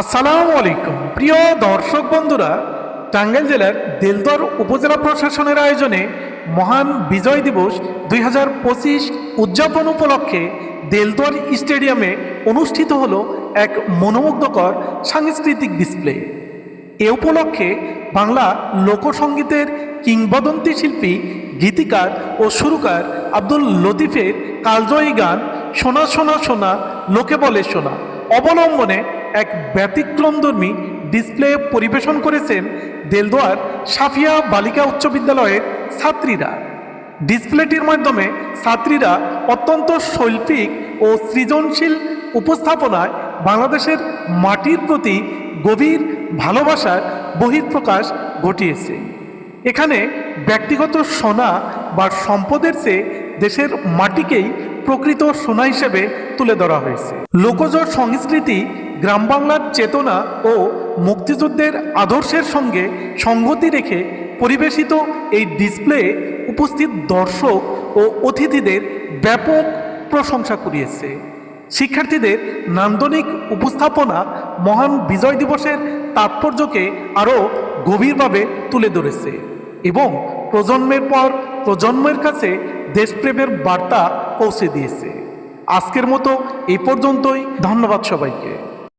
আসসালামু আলাইকুম। প্রিয় দর্শক বন্ধুরা, টাঙ্গাইল জেলার দেলদর উপজেলা প্রশাসনের আয়োজনে মহান বিজয় দিবস দুই হাজার পঁচিশ উদযাপন উপলক্ষে দেলদর স্টেডিয়ামে অনুষ্ঠিত হল এক মনোমুগ্ধকর সাংস্কৃতিক ডিসপ্লে এ উপলক্ষে বাংলা লোকসঙ্গীতের কিংবদন্তি শিল্পী, গীতিকার ও সুরকার আব্দুল লতিফের কালজয়ী গান, সোনা সোনা সোনা, লোকে বলে সোনা। অবলম্বনে এক ব্যতিক্রমধর্মী ডিসপ্লে পরিবেশন করেছেন দেলদোয়ার সাফিয়া বালিকা উচ্চ বিদ্যালয়ের ছাত্রীরা। ডিসপ্লেটির মাধ্যমে ছাত্রীরা অত্যন্ত শৈল্পিক ও সৃজনশীল উপস্থাপনায় বাংলাদেশের মাটির প্রতি গভীর ভালোবাসার বহিঃপ্রকাশ ঘটিয়েছে। এখানে ব্যক্তিগত সোনা বা সম্পদের চেয়ে দেশের মাটিকেই প্রকৃত সোনা হিসেবে তুলে ধরা হয়েছে। লোকজ সংস্কৃতি গ্রাম বাংলার চেতনা ও মুক্তিযুদ্ধের আদর্শের সঙ্গে সংগতি রেখে পরিবেশিত এই ডিসপ্লে উপস্থিত দর্শক ও অতিথিদের ব্যাপক প্রশংসা কুড়িয়েছে। শিক্ষার্থীদের নান্দনিক উপস্থাপনা মহান বিজয় দিবসের তাৎপর্যকে আরও গভীরভাবে তুলে ধরেছে এবং প্রজন্মের পর প্রজন্মের কাছে দেশপ্রেমের বার্তা পৌঁছে দিয়েছে। আজকের মতো এই পর্যন্তই। ধন্যবাদ সবাইকে।